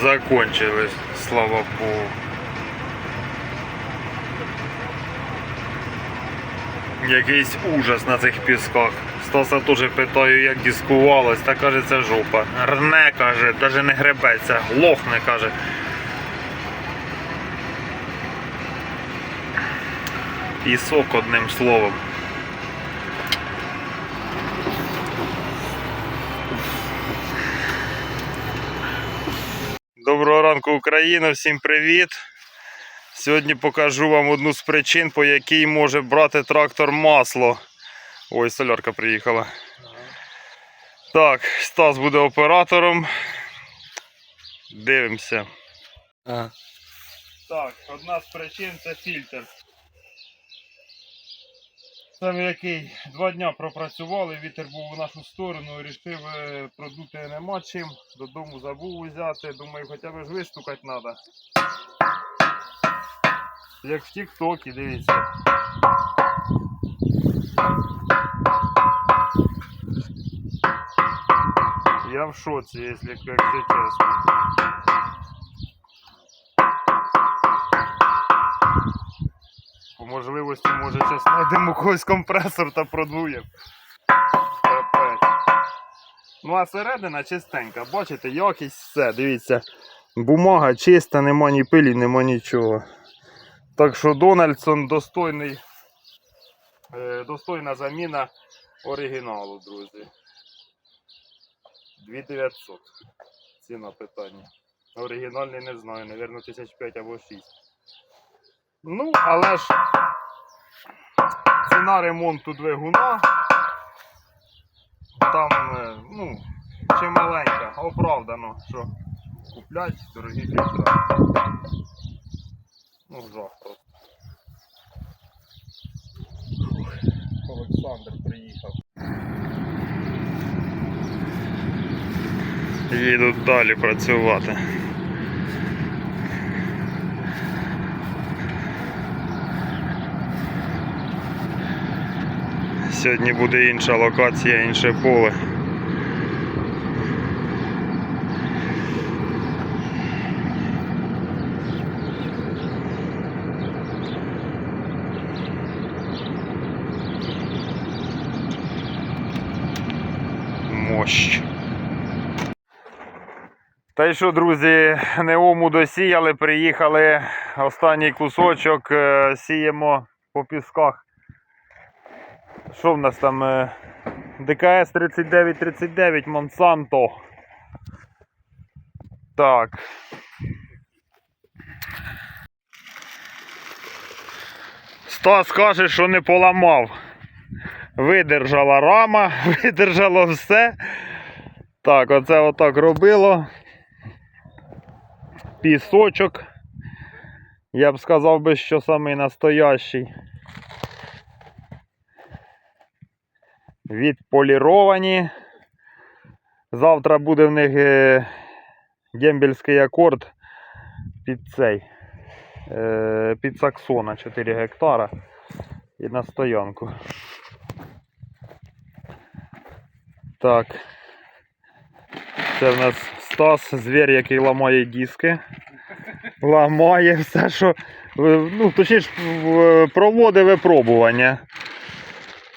закончились, слава Богу. Якийсь ужас на цих пісках. Стаса теж питаю, як дискувалось, та каже, це жопа. Рне, каже, навіть не гребеться, лохне, каже. Пісок одним словом. Доброго ранку, Україна, всім привіт. Сьогодні покажу вам одну з причин, по якій може брати трактор масло. Ой, солярка приїхала. Так, Стас буде оператором. Дивимося. Ага. Так, одна з причин це фільтр. Там який два дня пропрацювали, вітер був у нашу сторону, вирішив е, продути нема чим. Додому забув взяти. Думаю, хоча б ж вистукати треба. Як в Тік-Токі, дивіться. Я в шоці, якщо чесно. Можливості, може, зараз знайдемо когось компресор та продуємо. Ну а середина чистенька, бачите, якість все, дивіться. Бумага чиста, нема ні пилі, нема нічого. Так що Дональдсон достойний, е, достойна заміна оригіналу, друзі. 2900. Ціна питання. Оригінальний не знаю, напевно, 1005 або 6. Ну, але ж ціна ремонту двигуна там, е, ну, чималенька, оправдано, що куплять дорогі фільтра. Ну, жах просто. Олександр приїхав. Їдуть далі працювати. Сьогодні буде інша локація, інше поле. Мощ. Та й що, друзі, неому досіяли, приїхали. Останній кусочок, е, сіємо по пісках. Що в нас там? е, ДКС 3939 Монсанто. Так. Стас каже, що не поламав. Видержала рама, видержало все. Так, оце отак робило. Пісочок. Я б сказав би, що самий настоящий. Відполіровані. Завтра буде в них е, дембельський акорд під цей. е, Під саксона 4 гектара і на стоянку. Так. Це в нас Стас, звір, який ламає диски. Ламає все, що. Ну, точніше, проводить випробування.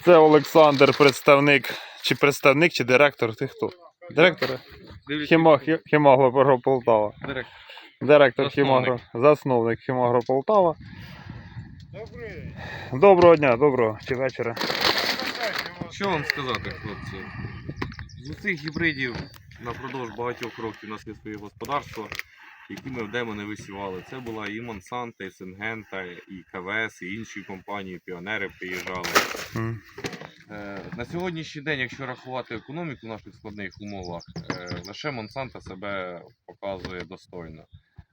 Це Олександр, представник, чи представник, чи директор, ти хто? Директор? Хімагро Полтава. Директор. Директор. Хімагро, засновник Хімагро Полтава. Доброго дня, доброго чи вечора. Що вам сказати, хлопці? З усіх гібридів напродовж багатьох років у нас є своє господарство, які ми вдемо не висівали. Це була і Монсанта, і Сингента, і КВС, і інші компанії, піонери приїжджали. Е, На сьогоднішній день, якщо рахувати економіку в наших складних умовах, е, лише Монсанта себе показує достойно.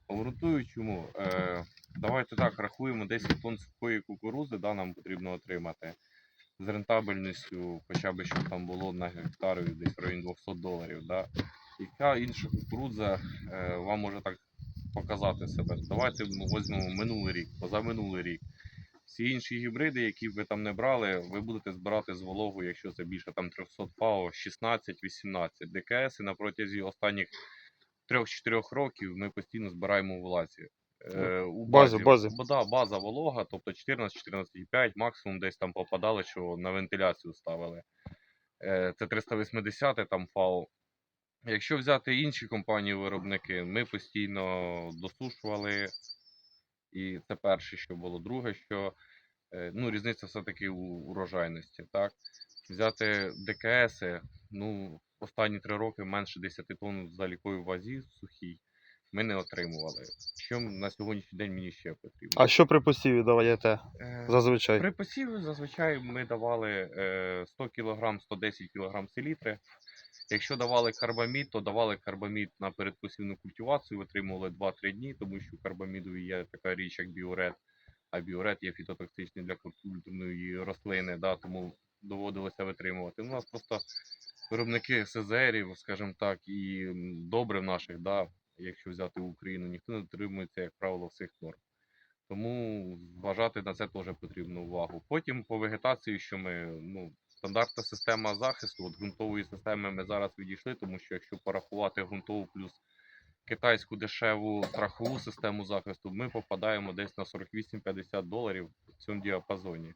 Обґрунтую чому. Е, Давайте так рахуємо 10 тонн сухої кукурузи, да, нам потрібно отримати з рентабельністю, хоча б щоб там було на гектар десь в районі 200 доларів. Да. Яка інша кукурудза е, вам може так показати себе? Давайте ми візьмемо минулий рік, позаминулий рік. Всі інші гібриди, які ви там не брали, ви будете збирати з вологу, якщо це більше там 300 ПАО, 16-18 ДКС і на протязі останніх 3-4 років ми постійно збираємо в лазі. Е, у Базі, базі. Бо, да, база волога, тобто 14-14,5, максимум десь там попадали, що на вентиляцію ставили. Е, це 380 там фау. Якщо взяти інші компанії-виробники, ми постійно досушували. І це перше, що було. Друге, що е, ну, різниця все-таки у урожайності. Так? Взяти ДКС, ну, останні три роки менше 10 тонн в заліковій вазі сухій ми не отримували. Що на сьогоднішній день мені ще потрібно? А що при посіві даєте Е, зазвичай? при посіві зазвичай ми давали е, 100 кг, 110 кг селітри. Якщо давали карбамід, то давали карбамід на передпосівну культивацію, отримували 2-3 дні, тому що в карбаміду є така річ, як біорет, а біорет є фітотоксичний для культурної рослини, да, тому доводилося витримувати. У нас просто виробники СЗРів, скажімо так, і добрив наших, да, якщо взяти Україну, ніхто не дотримується, як правило, всіх норм. Тому зважати на це теж потрібно увагу. Потім по вегетації, що ми ну, стандартна система захисту, от ґрунтової системи ми зараз відійшли, тому що якщо порахувати ґрунтову плюс китайську дешеву страхову систему захисту, ми попадаємо десь на 48-50 доларів в цьому діапазоні.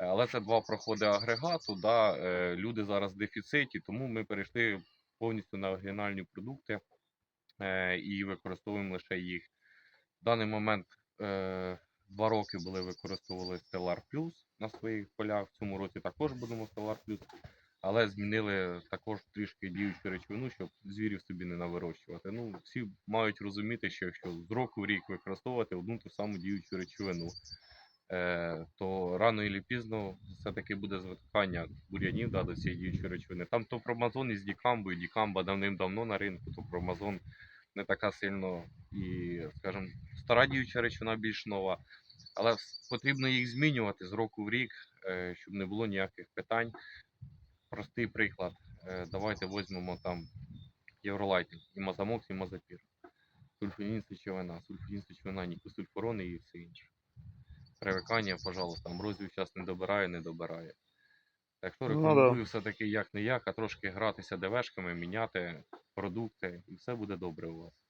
Але це два проходи агрегату. Да, е, люди зараз в дефіциті, тому ми перейшли повністю на оригінальні продукти е, і використовуємо лише їх. В даний момент е, два роки були використовували Stellar Plus на своїх полях. В цьому році також будемо Stellar Plus, але змінили також трішки діючу речовину, щоб звірів собі не навирощувати. Ну, всі мають розуміти, що якщо з року в рік використовувати одну ту саму діючу речовину, е, то рано і пізно все-таки буде звикання бур'янів да, до цієї діючої речовини. Там то промазон із Дікамбою, Дікамба давним-давно на ринку, то промазон не така сильно і, скажімо, стара діюча речовина більш нова. Але потрібно їх змінювати з року в рік, е, щоб не було ніяких питань. Простий приклад. Е, Давайте візьмемо там Євролайтінг, і мазамокс, і мазапір. Сульфонін сечовина, сульфонін сечовина, нікосульфурони і все інше. Привикання, пожалуйста, амброзію зараз не добирає, не добирає. Так що Ну да. рекомендую все-таки як не як, а трошки гратися ДВшками, міняти продукти, і все буде добре у вас.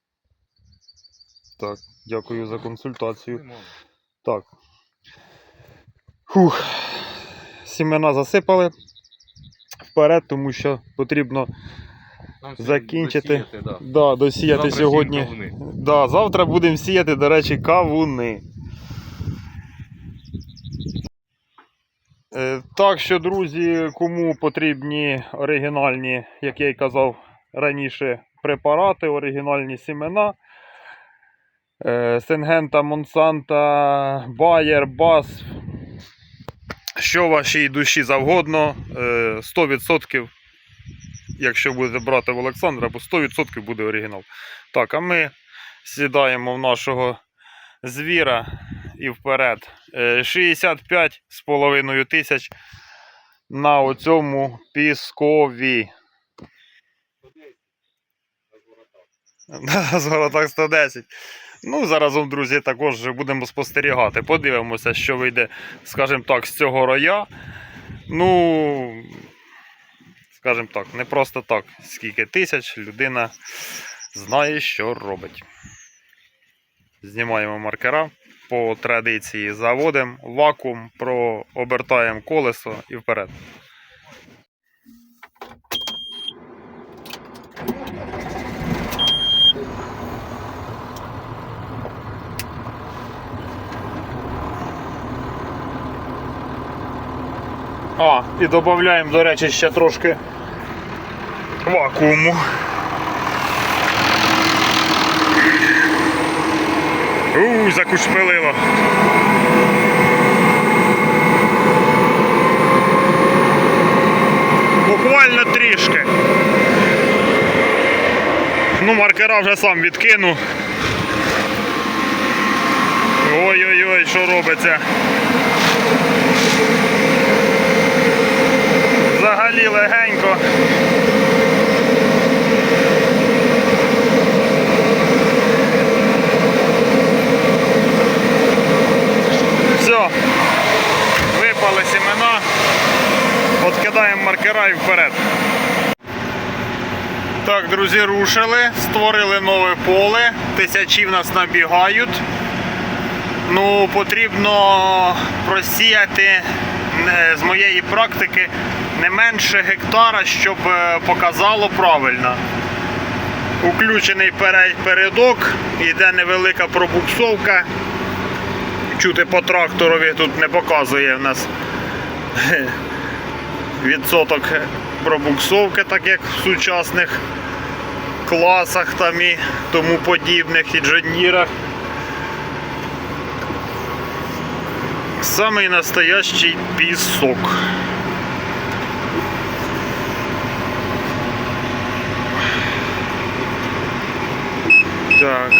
Так, дякую за консультацію. Так. Фух. Сімена засипали вперед, тому що потрібно Закінчити. досіяти, да. да, досіяти Завтра сьогодні. Да, завтра будемо сіяти, до речі, кавуни. Е, Так що, друзі, кому потрібні оригінальні, як я й казав раніше, препарати, оригінальні сімена. Е, Сингента, Монсанта, Байер, Бас. Що вашій душі завгодно, е, 100%, якщо будете брати в Олександра, бо 100% буде оригінал. Так, а ми сідаємо в нашого звіра і вперед. Е, 65 з половиною тисяч на оцьому піскові. На зворотах 110. Ну, заразом, друзі, також будемо спостерігати. Подивимося, що вийде, скажімо так, з цього роя. Ну, скажімо так, не просто так, скільки тисяч людина знає, що робить. Знімаємо маркера по традиції, заводимо вакуум, прообертаємо колесо і вперед. А, і додаємо, до речі, ще трошки вакууму. Ууу, закушпилило. Буквально трішки. Ну, маркера вже сам відкину. Ой-ой-ой, що робиться. Взагалі легенько. Все. Випали сімена. Откидаємо маркера і вперед. Так, друзі, рушили, створили нове поле, тисячі в нас набігають. Ну, потрібно просіяти е, з моєї практики не менше гектара, щоб е, показало правильно. Уключений пере- передок, йде невелика пробуксовка. Чути по тракторові тут не показує в нас відсоток пробуксовки, так як в сучасних класах там і тому подібних і джонірах. Самий настоящий пісок. Так.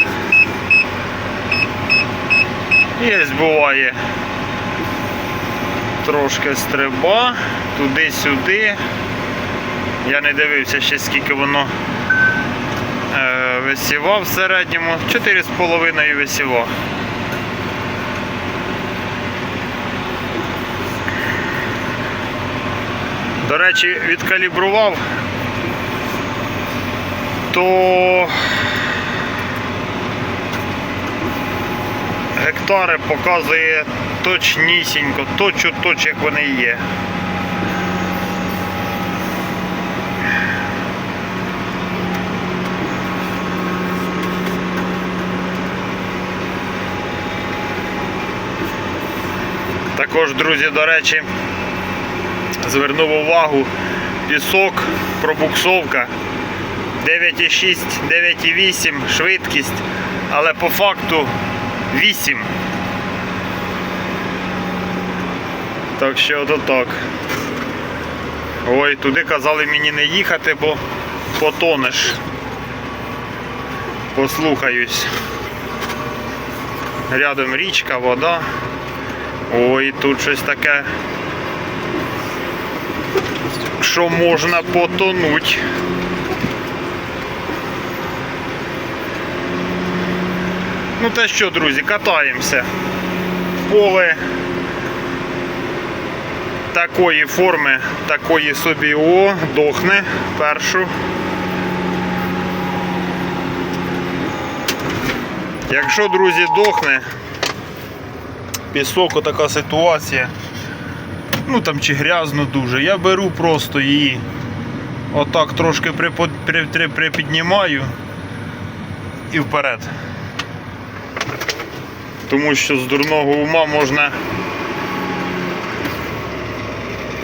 Є, буває. Трошки стриба, туди-сюди. Я не дивився ще скільки воно е, висівав в середньому. 4,5 висівав. До речі, відкалібрував, то гектари показує точнісінько, точу точ, як вони є. Також, друзі, до речі, звернув увагу пісок, пробуксовка 9,6, 9,8 швидкість, але по факту 8. Так що ото так. Ой, туди казали мені не їхати, бо потонеш. Послухаюсь. Рядом річка, вода. Ой, тут щось таке. Що можна потонуть. Ну та що, друзі, катаємося. Поле такої форми, такої собі о, дохне першу. Якщо, друзі, дохне, пісок, отака ситуація. Ну там чи грязно дуже. Я беру просто її отак трошки припіднімаю і вперед. Тому що з дурного ума можна,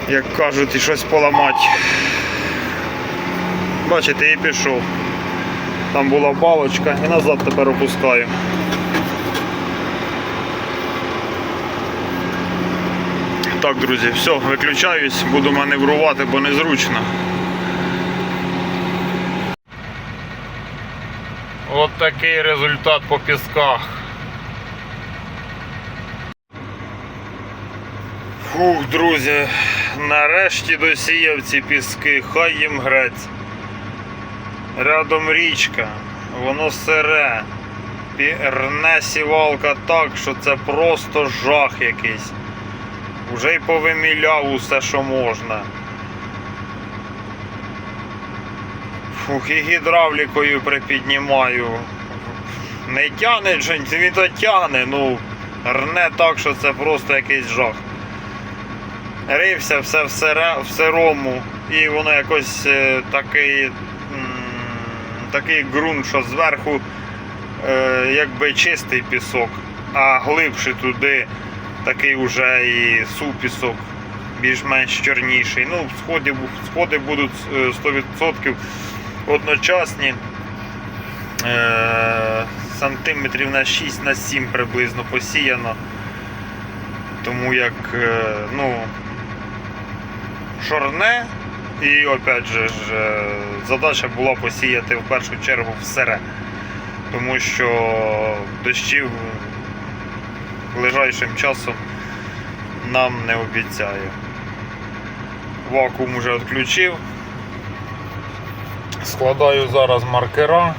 як кажуть, і щось поламати. Бачите, і пішов. Там була балочка і назад тепер опускаю. Так, друзі, все, виключаюсь, буду маневрувати, бо незручно. От такий результат по пісках. Фух, друзі, нарешті досіяв ці піски, хай їм грець. Рядом річка, воно сире. Пірне сівалка так, що це просто жах якийсь. Уже й повиміляв усе, що можна. Фух, і гідравлікою припіднімаю. Не тяне він то тяне, ну рне так, що це просто якийсь жах. Рився все в, сире, в сирому, і воно якось е, такий, такий ґрунт, що зверху е, якби чистий пісок, а глибше туди такий уже і супісок, більш-менш чорніший. Ну, сходи, сходи будуть е, 100% одночасні. Е, сантиметрів на 6 на 7 приблизно посіяно. Тому як ну, шорне, і опять же е, задача була посіяти в першу чергу в сере. Тому що дощів ближайшим часом нам не обіцяє. Вакуум вже відключив. Складаю зараз маркера.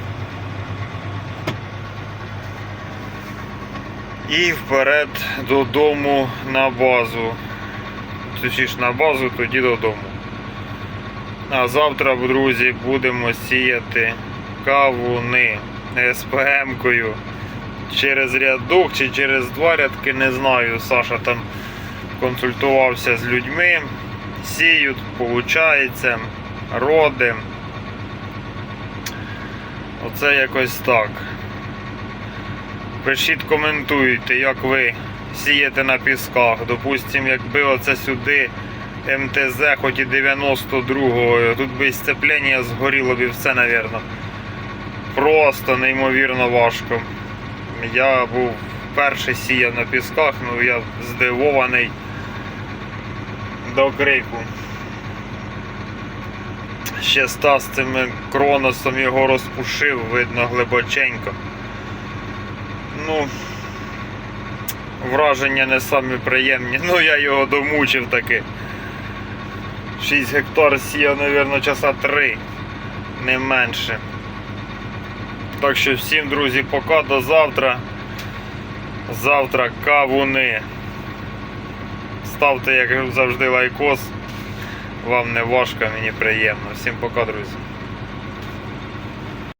І вперед додому на базу. Точніше на базу, тоді додому. А завтра, друзі, будемо сіяти кавуни СПМ-кою. Через рядок чи через два рядки, не знаю. Саша там консультувався з людьми. Сіють, получається, роди. Оце якось так. Пишіть, коментуйте, як ви сієте на пісках. Допустим, якби оце сюди МТЗ, хоч і 92-го, тут би сцеплення згоріло б і все, навірно. Просто неймовірно важко. Я був перший сіяв на пісках, ну я здивований до крику. Ще Стас цим кроносом його розпушив, видно глибоченько. Ну, враження не самі приємні. Ну я його домучив таки. 6 гектар сіяв, мабуть, часа 3, не менше. Так що всім, друзі, пока до завтра. Завтра кавуни. Ставте, як завжди, лайкос. Вам не важко, мені приємно. Всім пока, друзі.